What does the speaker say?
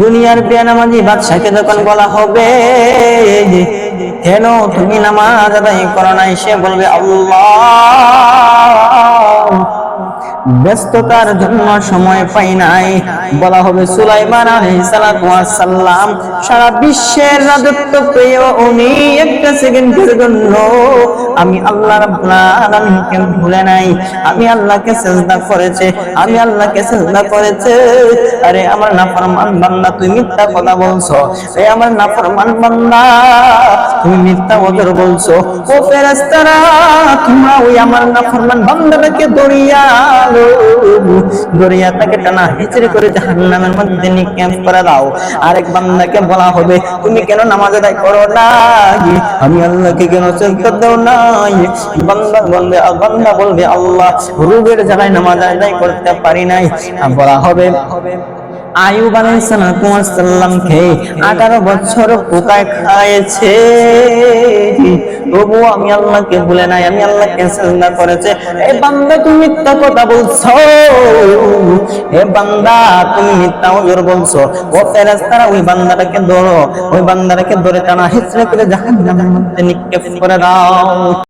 দুনিয়ার বেনামাজি বাদশাকে যখন বলা হবে কেন তুমি নামাজ আদায় করো নাই? সে বলবে, আল্লাহ, ব্যস্ততার জন্য সময় পাই নাই। বলা হবে সুলাইমান সালাম সারা বিশ্বের রাজত্ব পেয়ে উনি একটা সেকেন্ডের জন্য আমি আল্লাহ ভুলে নাই। আমি আল্লাহকে সেজদা করেছে। আমি আল্লাহকে সেজদা করেছে। আরে আমার নাফরমান বান্দা তুই মিথ্যা কথা বলছো। এ আমার নাফরমান বান্দা, তুমি মিথ্যা ওদের বলছো। ও ফেরেশতারা, তোমরা ওই আমার নাফরমান বান্দাটাকে দড়িয়া দড়িয়া তাকে টানা হিচড়ে করে জাহান্নামের মধ্যে নিক্ষেপ করে দাও। আরেক বান্দাকে বলা হবে, তুমি কেন নামাজ আদায় করো না আমি আল্লাহকে কেন চলতে দাও না বান্দা বলবে বান্দা বলবে, আল্লাহ রুবের জায়গায় নামাজ আদায় করতে পারি নাই। বলা হবে, আয়ুব আলাইসালামকে আঠারো বছর কোথায় খাইছে তবু আমি আল্লাহকে ভুলে নাই, আমি আল্লাহকে করেছে। এ বান্দা, তুমি মিথ্যা কথা বলছো। এ বান্দা, তুমি মিথ্যা ওজোর বলছো। ও ফেরেস্তারা ওই বান্দাটাকে ধরো, ওই বান্দাটাকে ধরে টানা হিসড়ে করে জাহান্নামের মধ্যে নিক্ষেপ করে দাও।